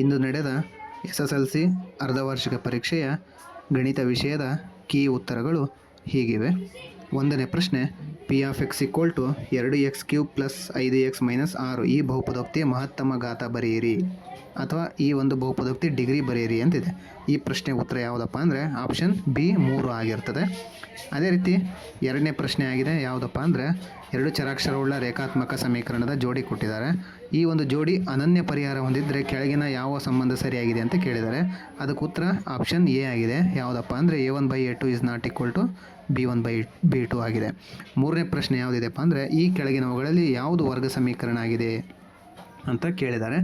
ಇಂದು ನಡೆದ S S L C ಅರ್ಧವಾರ್ಷಿಕ ಪರೀಕ್ಷೆಯ ಗಣಿತ ವಿಷಯದ ಕೀ ಉತ್ತರಗಳು ಹೀಗಿವೆ. ಒಂದನೇ ಪ್ರಶ್ನೆ P of x equal to ಎರಡು ಎಕ್ಸ್ ಕ್ಯೂಬ್ ಪ್ಲಸ್ ಐದು ಎಕ್ಸ್ ಮೈನಸ್ ಆರು ಈ ಬಹುಪದೋಕ್ತಿಯ ಮಹತ್ತಮ ಘಾತ ಬರೆಯಿರಿ ಅಥವಾ ಈ ಒಂದು ಬಹುಪದೋಕ್ತಿ ಡಿಗ್ರಿ ಬರೆಯಿರಿ ಅಂತಿದೆ. ಈ ಪ್ರಶ್ನೆ ಉತ್ತರ ಯಾವುದಪ್ಪ ಅಂದರೆ ಆಪ್ಷನ್ ಬಿ ಮೂರು ಆಗಿರ್ತದೆ. ಅದೇ ರೀತಿ ಎರಡನೇ ಪ್ರಶ್ನೆ ಆಗಿದೆ, ಯಾವುದಪ್ಪ ಅಂದರೆ ಎರಡು ಚರಾಕ್ಷರವುಳ್ಳ ರೇಖಾತ್ಮಕ ಸಮೀಕರಣದ ಜೋಡಿ ಕೊಟ್ಟಿದ್ದಾರೆ. ಈ ಒಂದು ಜೋಡಿ ಅನನ್ಯ ಪರಿಹಾರ ಹೊಂದಿದ್ದರೆ ಕೆಳಗಿನ ಯಾವ ಸಂಬಂಧ ಸರಿಯಾಗಿದೆ ಅಂತ ಕೇಳಿದ್ದಾರೆ. ಅದಕ್ಕೆ ಉತ್ತರ ಆಪ್ಷನ್ ಎ ಆಗಿದೆ. ಯಾವುದಪ್ಪ ಅಂದರೆ A one by A two is not equal to B one by B two ಆಗಿದೆ. ಮೂರನೇ ಪ್ರಶ್ನೆ ಯಾವುದಿದೆಪ್ಪ ಅಂದರೆ ಈ ಕೆಳಗಿನವುಗಳಲ್ಲಿ ಯಾವುದು ವರ್ಗ ಸಮೀಕರಣ ಆಗಿದೆ ಅಂತ ಕೇಳಿದ್ದಾರೆ.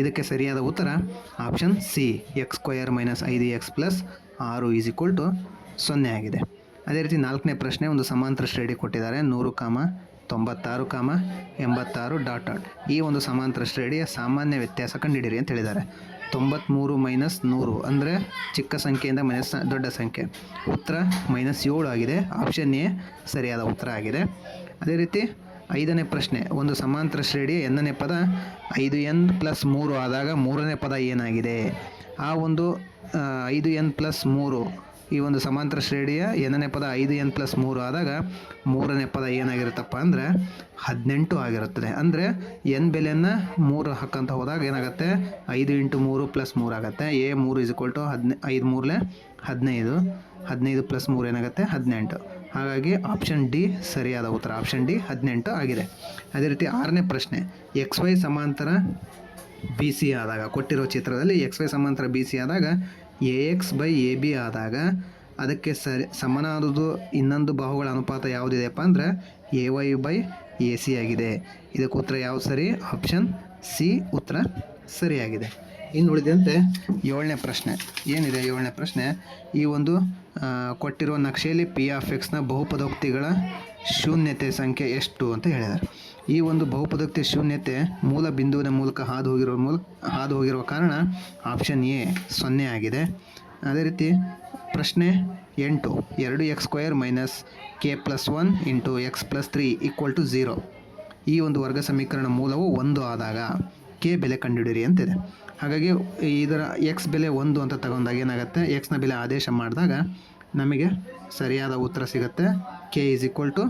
ಇದಕ್ಕೆ ಸರಿಯಾದ ಉತ್ತರ option C x square minus ಐದು ಎಕ್ಸ್ ಪ್ಲಸ್ ಆರು ಈಸ್ ಈಕ್ವಲ್ ಟು ಸೊನ್ನೆ ಆಗಿದೆ. ಅದೇ ರೀತಿ ನಾಲ್ಕನೇ ಪ್ರಶ್ನೆ ಒಂದು ಸಮಾಂತರ ಶ್ರೇಣಿ ಕೊಟ್ಟಿದ್ದಾರೆ. ನೂರು ಕಾಮ ತೊಂಬತ್ತಾರು ಕಾಮ ಎಂಬತ್ತಾರು ಡಾಟ್ ಡಾಟ್. ಈ ಒಂದು ಸಮಾಂತರ ಶ್ರೇಣಿಯ ಸಾಮಾನ್ಯ ವ್ಯತ್ಯಾಸ ಕಂಡುಹಿಡಿಯಿರಿ ಅಂತ ಹೇಳಿದ್ದಾರೆ. ತೊಂಬತ್ತ್ಮೂರು ಮೈನಸ್ ನೂರು ಅಂದರೆ ಚಿಕ್ಕ ಸಂಖ್ಯೆಯಿಂದ ಮೈನಸ್ ದೊಡ್ಡ ಸಂಖ್ಯೆ. ಉತ್ತರ ಮೈನಸ್ ಏಳು ಆಗಿದೆ. ಆಪ್ಷನ್ ಎ ಸರಿಯಾದ ಉತ್ತರ ಆಗಿದೆ. ಅದೇ ರೀತಿ ಐದನೇ ಪ್ರಶ್ನೆ, ಒಂದು ಸಮಾಂತರ ಶ್ರೇಣಿಯ ಎನ್ನನೇ ಪದ ಐದು ಎನ್ ಪ್ಲಸ್ ಮೂರು ಆದಾಗ ಮೂರನೇ ಪದ ಏನಾಗಿದೆ? ಆ ಒಂದು ಐದು ಎನ್ ಪ್ಲಸ್ ಮೂರು ಈ ಒಂದು ಸಮಾಂತರ ಶ್ರೇಣಿಯ ಎನ್ನನೇ ಪದ ಐದು ಎನ್ ಪ್ಲಸ್ ಮೂರು ಆದಾಗ ಮೂರನೇ ಪದ ಏನಾಗಿರುತ್ತಪ್ಪ ಅಂದರೆ ಹದಿನೆಂಟು ಆಗಿರುತ್ತದೆ. ಅಂದರೆ ಎನ್ ಬೆಲೆಯನ್ನು ಮೂರು ಹಾಕಂತ ಹೋದಾಗ ಏನಾಗುತ್ತೆ? ಐದು ಇಂಟು ಮೂರು ಪ್ಲಸ್ ಮೂರು ಆಗುತ್ತೆ. ಎ ಮೂರು ಇಸ್ ಟು ಹದಿನೈ, ಐದು ಮೂರಲೆ ಹದಿನೈದು. ಹದಿನೈದು ಪ್ಲಸ್ ಮೂರು ಏನಾಗುತ್ತೆ? ಹದಿನೆಂಟು. ಹಾಗಾಗಿ ಆಪ್ಷನ್ ಡಿ ಸರಿಯಾದ ಉತ್ತರ. ಆಪ್ಷನ್ ಡಿ ಹದಿನೆಂಟು ಆಗಿದೆ. ಅದೇ ರೀತಿ ಆರನೇ ಪ್ರಶ್ನೆ ಎಕ್ಸ್ ವೈ ಸಮಾಂತರ ಬಿ ಸಿ ಆದಾಗ, ಕೊಟ್ಟಿರೋ ಚಿತ್ರದಲ್ಲಿ ಎಕ್ಸ್ ವೈ ಸಮಾಂತರ ಬಿ ಸಿ ಆದಾಗ A x by A B ಆದಾಗ ಅದಕ್ಕೆ ಸರಿ ಸಮನಾದದ್ದು ಇನ್ನೊಂದು ಬಾಹುಗಳ ಅನುಪಾತ ಯಾವುದಿದೆಯಪ್ಪ ಅಂದರೆ A y by A C ಆಗಿದೆ. ಇದಕ್ಕೆ ಉತ್ತರ ಯಾವ್ದು ಸರಿ? ಆಪ್ಷನ್ ಸಿ ಉತ್ತರ ಸರಿಯಾಗಿದೆ. ಇನ್ನು ಉಳಿದಂತೆ ಏಳನೇ ಪ್ರಶ್ನೆ. ಏನಿದೆ ಏಳನೇ ಪ್ರಶ್ನೆ? ಈ ಒಂದು ಕೊಟ್ಟಿರುವ ನಕ್ಷೆಯಲ್ಲಿ ಪಿ ಆಫ್ ಎಕ್ಸ್ನ ಬಹುಪದೋಕ್ತಿಗಳ ಶೂನ್ಯತೆ ಸಂಖ್ಯೆ ಎಷ್ಟು ಅಂತ ಹೇಳಿದ್ದಾರೆ. ಈ ಒಂದು ಬಹುಪದೋಕ್ತಿ ಶೂನ್ಯತೆ ಮೂಲ ಬಿಂದುವಿನ ಮೂಲಕ ಹಾದು ಹೋಗಿರುವ ಮೂಲಕ ಹಾದು ಹೋಗಿರುವ ಕಾರಣ ಆಪ್ಷನ್ ಎ ಸೊನ್ನೆ ಆಗಿದೆ. ಅದೇ ರೀತಿ ಪ್ರಶ್ನೆ ಎಂಟು, ಎರಡು x square minus K plus one into x plus three equal to zero. ಈ ಒಂದು ವರ್ಗ ಸಮೀಕರಣ ಮೂಲವು ಒಂದು ಆದಾಗ ಕೆ ಬೆಲೆ ಕಂಡುಹಿಡಿಯಿರಿ ಅಂತಿದೆ. ಹಾಗಾಗಿ ಇದರ ಎಕ್ಸ್ ಬೆಲೆ ಒಂದು ಅಂತ ತಗೊಂಡಾಗ ಏನಾಗುತ್ತೆ? ಎಕ್ಸ್ನ ಬೆಲೆ ಆದೇಶ ಮಾಡಿದಾಗ ನಮಗೆ ಸರಿಯಾದ ಉತ್ತರ ಸಿಗುತ್ತೆ. ಕೆ ಈಸ್ ಈಕ್ವಲ್ ಟು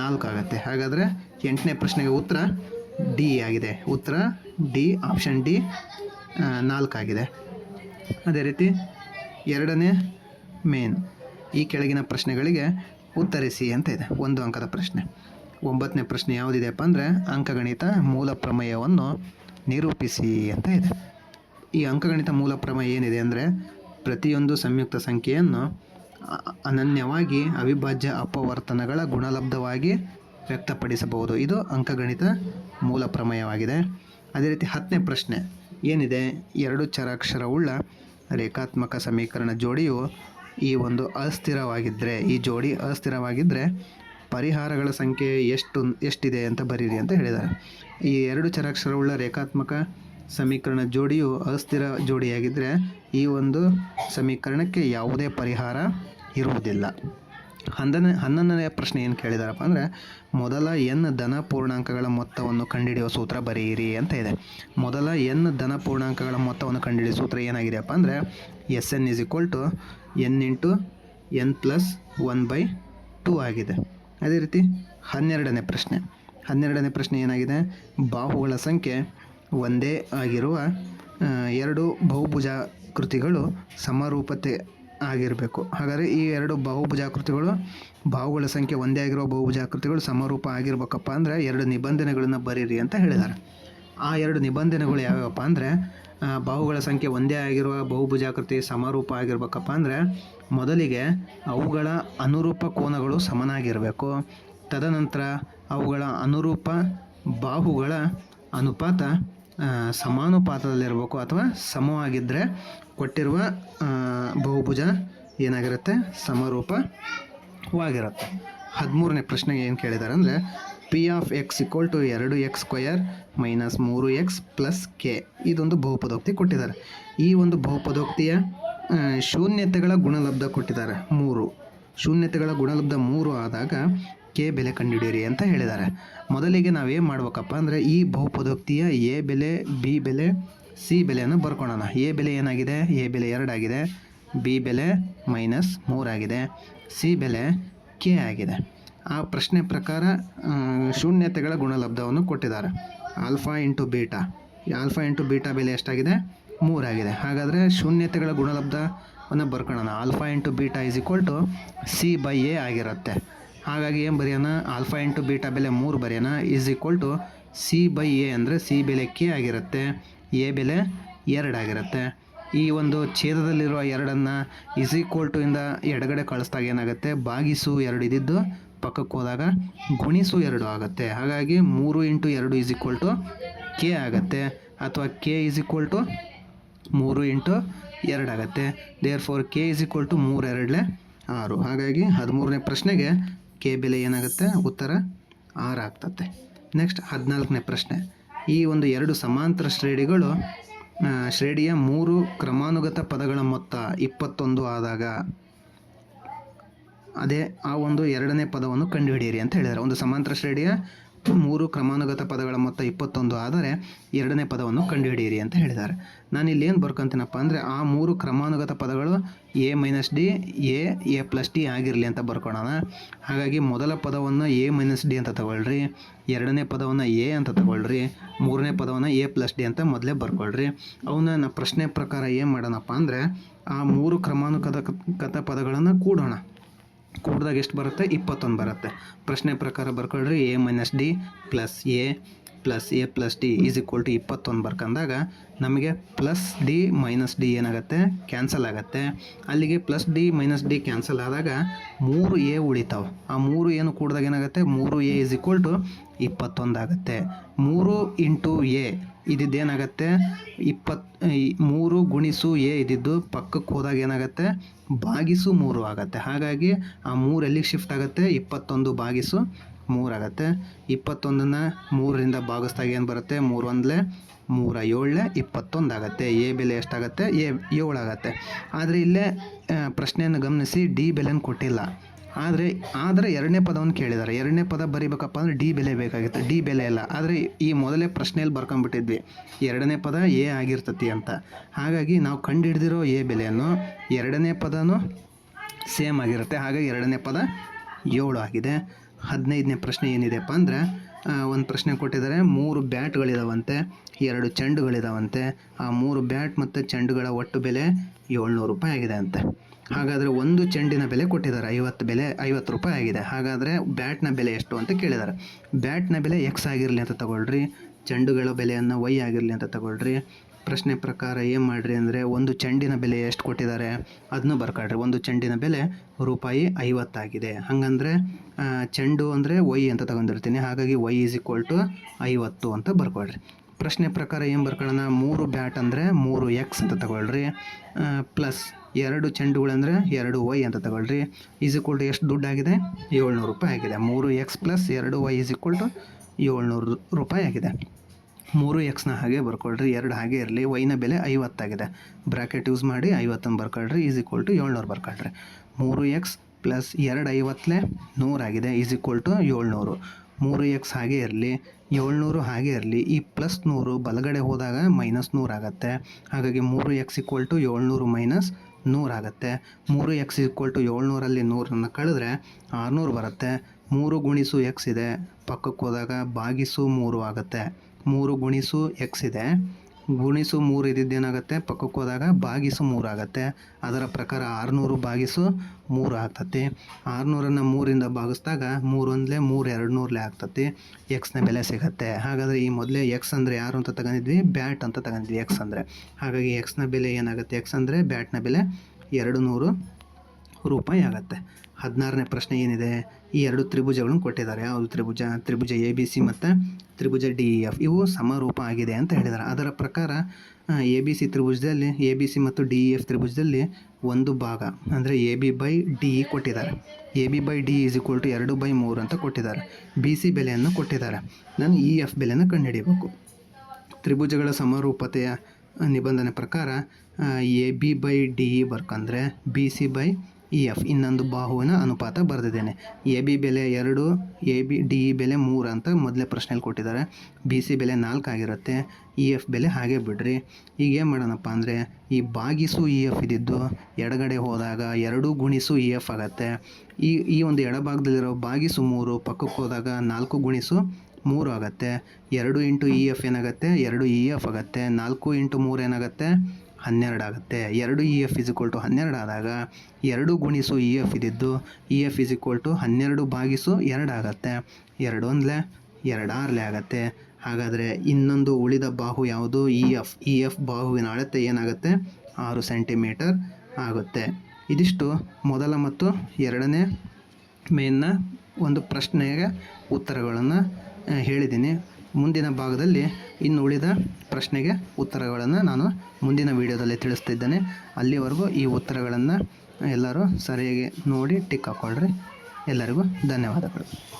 ನಾಲ್ಕು ಆಗುತ್ತೆ. ಹಾಗಾದರೆ ಎಂಟನೇ ಪ್ರಶ್ನೆಗೆ ಉತ್ತರ ಡಿ ಆಗಿದೆ. ಉತ್ತರ ಡಿ, ಆಪ್ಷನ್ ಡಿ ನಾಲ್ಕಾಗಿದೆ ಅದೇ ರೀತಿ ಎರಡನೇ ಮೇನ್ ಈ ಕೆಳಗಿನ ಪ್ರಶ್ನೆಗಳಿಗೆ ಉತ್ತರಿಸಿ ಅಂತ ಇದೆ. ಒಂದು ಅಂಕದ ಪ್ರಶ್ನೆ. ಒಂಬತ್ತನೇ ಪ್ರಶ್ನೆ ಯಾವುದಿದೆಯಪ್ಪ ಅಂದರೆ ಅಂಕಗಣಿತ ಮೂಲ ಪ್ರಮೇಯವನ್ನು ನಿರೂಪಿಸಿ ಅಂತ ಇದೆ. ಈ ಅಂಕಗಣಿತ ಮೂಲ ಪ್ರಮೇಯ ಏನಿದೆ ಅಂದರೆ ಪ್ರತಿಯೊಂದು ಸಂಯುಕ್ತ ಸಂಖ್ಯೆಯನ್ನು ಅನನ್ಯವಾಗಿ ಅವಿಭಾಜ್ಯ ಅಪವರ್ತನಗಳ ಗುಣಲಬ್ಧವಾಗಿ ವ್ಯಕ್ತಪಡಿಸಬಹುದು. ಇದು ಅಂಕಗಣಿತ ಮೂಲ ಪ್ರಮೇಯವಾಗಿದೆ. ಅದೇ ರೀತಿ ಹತ್ತನೇ ಪ್ರಶ್ನೆ, ಏನಿದೆ? ಎರಡು ಚರಾಕ್ಷರವುಳ್ಳ ರೇಖಾತ್ಮಕ ಸಮೀಕರಣ ಜೋಡಿಯು ಈ ಒಂದು ಅಸ್ಥಿರವಾಗಿದ್ದರೆ ಈ ಜೋಡಿ ಅಸ್ಥಿರವಾಗಿದ್ದರೆ ಪರಿಹಾರಗಳ ಸಂಖ್ಯೆ ಎಷ್ಟು, ಎಷ್ಟಿದೆ ಅಂತ ಬರೀರಿ ಅಂತ ಹೇಳಿದ್ದಾರೆ. ಈ ಎರಡು ಚರಾಕ್ಷರವುಳ್ಳ ರೇಖಾತ್ಮಕ ಸಮೀಕರಣ ಜೋಡಿಯು ಅಸ್ಥಿರ ಜೋಡಿಯಾಗಿದ್ದರೆ ಈ ಒಂದು ಸಮೀಕರಣಕ್ಕೆ ಯಾವುದೇ ಪರಿಹಾರ ಇರುವುದಿಲ್ಲ. ಹನ್ನೊಂದನೇ, ಹನ್ನೊಂದನೆಯ ಪ್ರಶ್ನೆ ಏನು ಕೇಳಿದಾರಪ್ಪ ಅಂದರೆ, ಮೊದಲ ಎನ್ ಧನ ಪೂರ್ಣಾಂಕಗಳ ಮೊತ್ತವನ್ನು ಕಂಡುಹಿಡಿಯುವ ಸೂತ್ರ ಬರೆಯಿರಿ ಅಂತ ಇದೆ. ಮೊದಲ ಎನ್ ಧನ ಪೂರ್ಣಾಂಕಗಳ ಮೊತ್ತವನ್ನು ಕಂಡುಹಿಡಿಯುವ ಸೂತ್ರ ಏನಾಗಿದೆಯಪ್ಪ ಅಂದರೆ S N is equal to N into N plus one by two ಆಗಿದೆ. ಅದೇ ರೀತಿ ಹನ್ನೆರಡನೇ ಪ್ರಶ್ನೆ. ಹನ್ನೆರಡನೇ ಪ್ರಶ್ನೆ ಏನಾಗಿದೆ? ಬಾಹುಗಳ ಸಂಖ್ಯೆ ಒಂದೇ ಆಗಿರುವ ಎರಡು ಎರಡು ಬಹುಭುಜಾಕೃತಿಗಳು ಸಮರೂಪತೆ ಆಗಿರಬೇಕು. ಹಾಗಾದರೆ ಈ ಎರಡು ಬಹುಭುಜಾಕೃತಿಗಳು ಬಾಹುಗಳ ಸಂಖ್ಯೆ ಒಂದೇ ಆಗಿರುವ ಬಹುಭುಜಾಕೃತಿಗಳು ಸಮರೂಪ ಆಗಿರ್ಬೇಕಪ್ಪ ಅಂದರೆ ಎರಡು ನಿಬಂಧನೆಗಳನ್ನು ಬರೀರಿ ಅಂತ ಹೇಳಿದ್ದಾರೆ ಆ ಎರಡು ನಿಬಂಧನೆಗಳು ಯಾವ್ಯಾವಪ್ಪ ಅಂದರೆ ಬಾಹುಗಳ ಸಂಖ್ಯೆ ಒಂದೇ ಆಗಿರುವ ಬಹುಭುಜಾಕೃತಿ ಸಮರೂಪ ಆಗಿರ್ಬೇಕಪ್ಪ ಅಂದರೆ, ಮೊದಲಿಗೆ ಅವುಗಳ ಅನುರೂಪ ಕೋನಗಳು ಸಮನಾಗಿರಬೇಕು. ತದನಂತರ ಅವುಗಳ ಅನುರೂಪ ಬಾಹುಗಳ ಅನುಪಾತ ಸಮಾನುಪಾತದಲ್ಲಿರಬೇಕು ಅಥವಾ ಸಮವಾಗಿದ್ದರೆ ಕೊಟ್ಟಿರುವ ಬಹುಭುಜ ಏನಾಗಿರುತ್ತೆ? ಸಮರೂಪವಾಗಿರುತ್ತೆ. ಹದಿಮೂರನೇ ಪ್ರಶ್ನೆಗೆ ಏನು ಕೇಳಿದ್ದಾರೆ ಅಂದರೆ P of x equal to ಎರಡು ಎಕ್ಸ್ ಸ್ಕ್ವಯರ್ ಮೈನಸ್ ಮೂರು ಎಕ್ಸ್ ಪ್ಲಸ್ ಕೆ ಇದೊಂದು ಬಹುಪದೋಕ್ತಿ ಕೊಟ್ಟಿದ್ದಾರೆ. ಈ ಒಂದು ಬಹುಪದೋಕ್ತಿಯ ಶೂನ್ಯತೆಗಳ ಗುಣಲಬ್ಧ ಕೊಟ್ಟಿದ್ದಾರೆ ಮೂರು. ಶೂನ್ಯತೆಗಳ ಗುಣಲಬ್ಧ ಮೂರು ಆದಾಗ ಕೆ ಬೆಲೆ ಕಂಡುಹಿಡಿಯಿರಿ ಅಂತ ಹೇಳಿದ್ದಾರೆ. ಮೊದಲಿಗೆ ನಾವೇನು ಮಾಡ್ಬೇಕಪ್ಪ ಅಂದರೆ ಈ ಬಹುಪದೋಕ್ತಿಯ ಎ ಬೆಲೆ, ಬಿ ಬೆಲೆ, ಸಿ ಬೆಲೆಯನ್ನು ಬರ್ಕೊಳ್ಳೋಣ ಎ ಬೆಲೆ ಏನಾಗಿದೆ? ಎ ಬೆಲೆ ಎರಡಾಗಿದೆ ಬಿ ಬೆಲೆ ಮೈನಸ್ ಮೂರಾಗಿದೆ ಸಿ ಬೆಲೆ ಕೆ ಆಗಿದೆ. ಆ ಪ್ರಶ್ನೆ ಪ್ರಕಾರ ಶೂನ್ಯತೆಗಳ ಗುಣಲಬ್ಧವನ್ನು ಕೊಟ್ಟಿದ್ದಾರೆ. Alpha into beta. Alpha into beta ಬೆಲೆ ಎಷ್ಟಾಗಿದೆ? ಮೂರಾಗಿದೆ ಹಾಗಾದರೆ ಶೂನ್ಯತೆಗಳ ಗುಣಲಬ್ಧವನ್ನು ಬರ್ಕೊಳ್ಳೋಣ alpha into beta is equal to C by A ಆಗಿರುತ್ತೆ. ಹಾಗಾಗಿ ಏನು ಬರೆಯೋಣ? ಆಲ್ಫಾ ಇಂಟು ಬೀಟಾ ಬೆಲೆ ಮೂರು ಬರೆಯೋಣ. Is equal to C by A ಅಂದರೆ ಸಿ ಬೆಲೆ ಕೆ ಆಗಿರುತ್ತೆ. ಎ ಬೆಲೆ ಎರಡಾಗಿರುತ್ತೆ ಈ ಒಂದು ಛೇದದಲ್ಲಿರುವ ಎರಡನ್ನು ಇಸ್ ಈಕ್ವಲ್ ಟು ಇಂದ ಎಡಗಡೆ ಕಳಿಸ್ದಾಗ ಏನಾಗುತ್ತೆ? ಬಾಗಿಸು ಎರಡು ಇದ್ದಿದ್ದು ಪಕ್ಕಕ್ಕೆ ಹೋದಾಗ ಗುಣಿಸು ಎರಡು ಆಗುತ್ತೆ. ಹಾಗಾಗಿ ಮೂರು ಇಂಟು ಎರಡು ಈಸ್ ಈಕ್ವಲ್ ಟು ಕೆ ಆಗುತ್ತೆ. ಅಥವಾ ಕೆ ಈಸ್ ಈಕ್ವಲ್ ಟು ಮೂರು into ಎರಡಾಗತ್ತೆ therefore K is equal to ಮೂರು ಎರಡಲೆ ಆರು. ಹಾಗಾಗಿ ಹದಿಮೂರನೇ ಪ್ರಶ್ನೆಗೆ ಕೆ ಬೆಲೆ ಏನಾಗುತ್ತೆ? ಉತ್ತರ ಆರು ಆಗ್ತದೆ ನೆಕ್ಸ್ಟ್ ಹದಿನಾಲ್ಕನೇ ಪ್ರಶ್ನೆ. ಈ ಒಂದು ಎರಡು ಸಮಾಂತರ ಶ್ರೇಣಿಗಳು ಶ್ರೇಣಿಯ ಮೂರು ಕ್ರಮಾನುಗತ ಪದಗಳ ಮೊತ್ತ ಇಪ್ಪತ್ತೊಂದು ಆದಾಗ ಅದೇ ಆ ಒಂದು ಎರಡನೇ ಪದವನ್ನು ಕಂಡುಹಿಡಿಯಿರಿ ಅಂತ ಹೇಳಿದ್ದಾರೆ. ಒಂದು ಸಮಾಂತರ ಶ್ರೇಣಿಯ ಮೂರು ಕ್ರಮಾನುಗತ ಪದಗಳ ಮೊತ್ತ ಇಪ್ಪತ್ತೊಂದು ಆದರೆ ಎರಡನೇ ಪದವನ್ನು ಕಂಡುಹಿಡಿಯಿರಿ ಅಂತ ಹೇಳಿದ್ದಾರೆ. ನಾನು ಇಲ್ಲಿ ಏನು ಬರ್ಕೊಂತೀನಪ್ಪ ಅಂದರೆ ಆ ಮೂರು ಕ್ರಮಾನುಗತ ಪದಗಳು A minus D, A A plus D ಆಗಿರಲಿ ಅಂತ ಬರ್ಕೊಳ್ಳೋಣ ಹಾಗಾಗಿ ಮೊದಲ ಪದವನ್ನು ಎ ಮೈನಸ್ ಡಿ ಅಂತ ತಗೊಳ್ಳ್ರಿ ಎರಡನೇ ಪದವನ್ನು ಎ ಅಂತ ತಗೊಳ್ಳ್ರಿ ಮೂರನೇ ಪದವನ್ನು ಎ ಪ್ಲಸ್ ಡಿ ಅಂತ ಮೊದಲೇ ಬರ್ಕೊಳ್ರಿ. ಅವನ್ನ ಪ್ರಶ್ನೆ ಪ್ರಕಾರ ಏನು ಮಾಡೋಣಪ್ಪ ಅಂದರೆ ಆ ಮೂರು ಕ್ರಮಾನುಗತ ಕಥ ಪದಗಳನ್ನು ಕೂಡೋಣ. ಕೂಡಿದಾಗ ಎಷ್ಟು ಬರುತ್ತೆ? ಇಪ್ಪತ್ತೊಂದು ಬರುತ್ತೆ. ಪ್ರಶ್ನೆ ಪ್ರಕಾರ ಬರ್ಕೊಳ್ರಿ A minus D plus A plus A plus D is equal to ಇಪ್ಪತ್ತೊಂದು ಬರ್ಕಂದಾಗ ನಮಗೆ ಪ್ಲಸ್ ಡಿ ಮೈನಸ್ ಡಿ ಏನಾಗುತ್ತೆ? ಕ್ಯಾನ್ಸಲ್ ಆಗುತ್ತೆ. ಅಲ್ಲಿಗೆ plus D minus D cancel ಆದಾಗ ಮೂರು ಎ ಉಳಿತಾವೆ. ಆ ಮೂರು ಏನು ಕೂಡಿದಾಗ ಏನಾಗುತ್ತೆ? ಮೂರು ಎ ಈಸ್ ಈಕ್ವಲ್ ಟು ಇಪ್ಪತ್ತೊಂದು ಆಗುತ್ತೆ. ಮೂರು ಇಂಟು ಎ ಇದಿದ್ದೇನಾಗತ್ತೆ ಇಪ್ಪತ್ ಈ ಮೂರು ಗುಣಿಸು ಎ ಇದ್ದಿದ್ದು ಪಕ್ಕಕ್ಕೆ ಹೋದಾಗ ಏನಾಗುತ್ತೆ? ಬಾಗಿಸು ಮೂರು ಆಗುತ್ತೆ. ಹಾಗಾಗಿ ಆ ಮೂರು ಎಲ್ಲಿಗೆ ಶಿಫ್ಟ್ ಆಗುತ್ತೆ? ಇಪ್ಪತ್ತೊಂದು ಬಾಗಿಸು ಮೂರಾಗತ್ತೆ ಇಪ್ಪತ್ತೊಂದನ್ನು ಮೂರರಿಂದ ಭಾಗಿಸ್ದಾಗ ಏನು ಬರುತ್ತೆ? ಮೂರು ಒಂದಲೇ, ಮೂರ ಏಳಲೆ, ಇಪ್ಪತ್ತೊಂದು ಆಗುತ್ತೆ. ಎ ಬೆಲೆ ಎಷ್ಟಾಗುತ್ತೆ? ಎ ಏಳಾಗತ್ತೆ ಆದರೆ ಇಲ್ಲೇ ಪ್ರಶ್ನೆಯನ್ನು ಗಮನಿಸಿ ಡಿ ಬೆಲೆಯನ್ನು ಕೊಟ್ಟಿಲ್ಲ. ಆದರೆ ಆದರೆ ಎರಡನೇ ಪದವನ್ನು ಕೇಳಿದ್ದಾರೆ ಎರಡನೇ ಪದ ಬರಿಬೇಕಪ್ಪ ಅಂದರೆ ಡಿ ಬೆಲೆ ಬೇಕಾಗಿತ್ತು. ಡಿ ಬೆಲೆ ಇಲ್ಲ. ಆದರೆ ಈ ಮೊದಲೇ ಪ್ರಶ್ನೆಯಲ್ಲಿ ಬರ್ಕೊಂಬಿಟ್ಟಿದ್ವಿ. ಎರಡನೇ ಪದ ಎ ಆಗಿರ್ತತಿ ಅಂತ. ಹಾಗಾಗಿ ನಾವು ಕಂಡುಹಿಡಿದಿರೋ ಎ ಬೆಲೆಯನ್ನು ಎರಡನೇ ಪದನೂ ಸೇಮ್ ಆಗಿರುತ್ತೆ. ಹಾಗಾಗಿ ಎರಡನೇ ಪದ ಏಳು ಆಗಿದೆ. ಹದಿನೈದನೇ ಪ್ರಶ್ನೆ ಏನಿದೆಪ್ಪ ಅಂದರೆ ಒಂದು ಪ್ರಶ್ನೆ ಕೊಟ್ಟಿದ್ದಾರೆ. ಮೂರು ಬ್ಯಾಟ್ಗಳಿದಾವಂತೆ, ಎರಡು ಚೆಂಡುಗಳಿದಾವಂತೆ. ಆ ಮೂರು ಬ್ಯಾಟ್ ಮತ್ತು ಚೆಂಡುಗಳ ಒಟ್ಟು ಬೆಲೆ ಏಳ್ನೂರು ರೂಪಾಯಿ ಆಗಿದೆ ಅಂತೆ. ಹಾಗಾದರೆ ಒಂದು ಚೆಂಡಿನ ಬೆಲೆ ಕೊಟ್ಟಿದ್ದಾರೆ, ಐವತ್ತು ಬೆಲೆ, ಐವತ್ತು ರೂಪಾಯಿ ಆಗಿದೆ. ಹಾಗಾದರೆ ಬ್ಯಾಟ್ನ ಬೆಲೆ ಎಷ್ಟು ಅಂತ ಕೇಳಿದ್ದಾರೆ. ಬ್ಯಾಟ್ನ ಬೆಲೆ ಎಕ್ಸ್ ಆಗಿರಲಿ ಅಂತ ತಗೊಳ್ರಿ, ಚೆಂಡುಗಳ ಬೆಲೆಯನ್ನು ವೈ ಆಗಿರಲಿ ಅಂತ ತಗೊಳ್ರಿ ಪ್ರಶ್ನೆ ಪ್ರಕಾರ ಏನು ಮಾಡಿರಿ ಅಂದರೆ ಒಂದು ಚೆಂಡಿನ ಬೆಲೆ ಎಷ್ಟು ಕೊಟ್ಟಿದ್ದಾರೆ? ಅದನ್ನು ಬರ್ಕಾಡ್ರಿ ಒಂದು ಚೆಂಡಿನ ಬೆಲೆ ರೂಪಾಯಿ ಐವತ್ತಾಗಿದೆ. ಹಾಗಂದರೆ ಚೆಂಡು ಅಂದರೆ ವೈ ಅಂತ ತಗೊಂಡಿರ್ತೀನಿ. ಹಾಗಾಗಿ ವೈ ಈಸ್ ಈಕ್ವಲ್ ಟು ಐವತ್ತು ಅಂತ ಬರ್ಕೊಳ್ರಿ. ಪ್ರಶ್ನೆ ಪ್ರಕಾರ ಏನು ಬರ್ಕೊಳ್ಳೋಣ ಮೂರು ಬ್ಯಾಟ್ ಅಂದರೆ ಮೂರು ಎಕ್ಸ್ ಅಂತ ತಗೊಳ್ರಿ. ಪ್ಲಸ್ ಎರಡು ಚೆಂಡುಗಳಂದರೆ ಎರಡು ವೈ ಅಂತ ತಗೊಳ್ರಿ. ಈಸ್ ಈಕ್ವಲ್ ಟು ಎಷ್ಟು ದುಡ್ಡಾಗಿದೆ? ಏಳ್ನೂರು ರೂಪಾಯಿ ಆಗಿದೆ. ಮೂರು ಎಕ್ಸ್ ಪ್ಲಸ್ ಎರಡು ವೈ ಈಸ್ ಈಕ್ವಲ್ ಟು ಏಳ್ನೂರು ರೂಪಾಯಿ ಆಗಿದೆ. ಮೂರು ಎಕ್ಸ್ನ ಹಾಗೆ ಬರ್ಕೊಳ್ರಿ, ಎರಡು ಹಾಗೆ ಇರಲಿ ವೈನ ಬೆಲೆ ಐವತ್ತಾಗಿದೆ ಬ್ರ್ಯಾಕೆಟ್ ಯೂಸ್ ಮಾಡಿ ಐವತ್ತನ್ನು ಬರ್ಕೊಳ್ರಿ ಈಸ್ ಈಕ್ವಲ್ ಟು ಏಳ್ನೂರು ಬರ್ಕೊಳ್ರಿ. ಮೂರು ಎಕ್ಸ್ ಪ್ಲಸ್ ಎರಡು ಐವತ್ತಲೆ ನೂರಾಗಿದೆ ಈಸ್ ಈಕ್ವಲ್ ಟು ಏಳ್ನೂರು. ಮೂರು ಎಕ್ಸ್ ಹಾಗೆ ಇರಲಿ, ಏಳ್ನೂರು ಹಾಗೆ ಇರಲಿ, ಈ ಪ್ಲಸ್ ನೂರು ಬಲಗಡೆ ಹೋದಾಗ ಮೈನಸ್ ನೂರಾಗತ್ತೆ ಹಾಗಾಗಿ ಮೂರು ಎಕ್ಸ್ ಈಕ್ವಲ್ ಟು ಏಳ್ನೂರು ಮೈನಸ್ ನೂರಾಗತ್ತೆ ಮೂರು ಎಕ್ಸ್ ಈಕ್ವಲ್ ಟು ಏಳ್ನೂರಲ್ಲಿ ನೂರನ್ನು ಕಳೆದ್ರೆ ಆರುನೂರು ಬರುತ್ತೆ. ಮೂರು ಗುಣಿಸು ಎಕ್ಸ್ ಇದೆ, ಪಕ್ಕಕ್ಕೆ ಹೋದಾಗ ಬಾಗಿಸು ಮೂರು ಆಗುತ್ತೆ. ಮೂರು ಗುಣಿಸು ಎಕ್ಸ್ ಇದೆ. ಗುಣಿಸು ಮೂರು ಇದ್ದಿದ್ದೇನಾಗುತ್ತೆ ಪಕ್ಕಕ್ಕೆ ಹೋದಾಗ ಬಾಗಿಸು ಮೂರಾಗತ್ತೆ ಅದರ ಪ್ರಕಾರ ಆರುನೂರು ಬಾಗಿಸು ಮೂರು ಆಗ್ತತಿ. ಆರುನೂರನ್ನು ಮೂರಿಂದ ಭಾಗಿಸಿದಾಗ ಮೂರು ಒಂದಲೇ ಮೂರು ಎರಡು ನೂರಲೆ ಆಗ್ತತಿ ಎಕ್ಸ್ನ ಬೆಲೆ ಸಿಗತ್ತೆ. ಹಾಗಾದರೆ ಈ ಮೊದಲೇ ಎಕ್ಸ್ ಅಂದರೆ ಯಾರು ಅಂತ ತಗೊಂಡಿದ್ವಿ? ಬ್ಯಾಟ್ ಅಂತ ತಗೊಂಡಿದ್ವಿ ಎಕ್ಸ್ ಅಂದರೆ. ಹಾಗಾಗಿ ಎಕ್ಸ್ನ ಬೆಲೆ ಏನಾಗುತ್ತೆ? ಎಕ್ಸ್ ಅಂದರೆ ಬ್ಯಾಟ್ನ ಬೆಲೆ ಎರಡು ನೂರು ರೂಪಾಯಿ ಆಗುತ್ತೆ. ಹದಿನಾರನೇ ಪ್ರಶ್ನೆ ಏನಿದೆ? ಈ ಎರಡು ತ್ರಿಭುಜಗಳನ್ನು ಕೊಟ್ಟಿದ್ದಾರೆ. ಯಾವುದು ತ್ರಿಭುಜ? ತ್ರಿಭುಜ ಎ ಬಿ ಸಿ ಮತ್ತು ತ್ರಿಭುಜ ಡಿ ಇ ಎಫ್ ಇವು ಸಮರೂಪ ಆಗಿದೆ ಅಂತ ಹೇಳಿದ್ದಾರೆ. ಅದರ ಪ್ರಕಾರ ಎ ಬಿ ಸಿ ತ್ರಿಭುಜದಲ್ಲಿ ಎ ಬಿ ಸಿ ಮತ್ತು ಡಿ ಇ ಎಫ್ ತ್ರಿಭುಜದಲ್ಲಿ ಒಂದು ಭಾಗ, ಅಂದರೆ A B by D E ಕೊಟ್ಟಿದ್ದಾರೆ. A B by D is equal to ಎರಡು ಬೈ ಮೂರು ಅಂತ ಕೊಟ್ಟಿದ್ದಾರೆ. ಬಿ ಸಿ ಬೆಲೆಯನ್ನು ಕೊಟ್ಟಿದ್ದಾರೆ. ನಾನು ಇ ಎಫ್ ಬೆಲೆಯನ್ನು ಕಂಡುಹಿಡಿಯಬೇಕು. ತ್ರಿಭುಜಗಳ ಸಮರೂಪತೆಯ ನಿಬಂಧನೆ ಪ್ರಕಾರ A B by D E ಬರ್ಕಂದ್ರೆ B C by E F ಇನ್ನೊಂದು ಬಾಹುವಿನ ಅನುಪಾತ ಬರೆದಿದ್ದೇನೆ. ಎ ಬಿ ಬೆಲೆ ಎರಡು, ಎ ಬಿ, ಡಿ ಇ ಬೆಲೆ ಮೂರು ಅಂತ ಮೊದಲೇ ಪ್ರಶ್ನೆಯಲ್ಲಿ ಕೊಟ್ಟಿದ್ದಾರೆ. ಬಿ ಸಿ ಬೆಲೆ ನಾಲ್ಕು ಆಗಿರುತ್ತೆ. ಇ ಎಫ್ ಬೆಲೆ ಹಾಗೆ ಬಿಡ್ರಿ. ಈಗ ಏನು ಮಾಡೋಣಪ್ಪ ಅಂದರೆ, ಈ ಬಾಗಿಸು ಇ ಎಫ್ ಇದ್ದಿದ್ದು ಎಡಗಡೆ ಹೋದಾಗ ಎರಡು ಗುಣಿಸು ಇ ಎಫ್ ಆಗುತ್ತೆ. ಈ ಈ ಒಂದು ಎಡಭಾಗದಲ್ಲಿರೋ ಬಾಗಿಸು ಮೂರು, ಪಕ್ಕಕ್ಕೆ ಹೋದಾಗ ನಾಲ್ಕು ಗುಣಿಸು ಮೂರು ಆಗುತ್ತೆ. ಎರಡು ಇಂಟು ಇ ಎಫ್ ಏನಾಗುತ್ತೆ? ಎರಡು ಇ ಎಫ್ ಆಗುತ್ತೆ. ನಾಲ್ಕು ಇಂಟು ಮೂರು ಏನಾಗುತ್ತೆ? ಹನ್ನೆರಡು ಆಗುತ್ತೆ. ಎರಡು ಇ ಎಫ್ ಇಸಿಕ್ವಲ್ ಟು ಹನ್ನೆರಡು ಆದಾಗ ಎರಡು ಗುಣಿಸು ಇ ಎಫ್ ಇದ್ದಿದ್ದು E F is equal to ಹನ್ನೆರಡು ಭಾಗಿಸು ಎರಡು ಆಗುತ್ತೆ. ಎರಡು ಒಂದಲೇ ಎರಡು ಆಗತ್ತೆ. ಹಾಗಾದರೆ ಇನ್ನೊಂದು ಉಳಿದ ಬಾಹು ಯಾವುದು? ಇ ಎಫ್ ಇ ಎಫ್ ಬಾಹುವಿನ ಅಳತೆ ಏನಾಗುತ್ತೆ? ಆರು ಸೆಂಟಿಮೀಟರ್ ಆಗುತ್ತೆ. ಇದಿಷ್ಟು ಮೊದಲ ಮತ್ತು ಎರಡನೇ ಮೇನ್ನ ಒಂದು ಪ್ರಶ್ನೆಗೆ ಉತ್ತರಗಳನ್ನು ಹೇಳಿದ್ದೀನಿ. ಮುಂದಿನ ಭಾಗದಲ್ಲಿ ಇನ್ನು ಉಳಿದ ಪ್ರಶ್ನೆಗೆ ಉತ್ತರಗಳನ್ನು ನಾನು ಮುಂದಿನ ವಿಡಿಯೋದಲ್ಲಿ ತಿಳಿಸ್ತಿದ್ದೇನೆ. ಅಲ್ಲಿವರೆಗೂ ಈ ಉತ್ತರಗಳನ್ನು ಎಲ್ಲರೂ ಸರಿಯಾಗಿ ನೋಡಿ ಟಿಕ್ ಹಾಕ್ಕೊಳ್ರಿ. ಎಲ್ಲರಿಗೂ ಧನ್ಯವಾದಗಳು.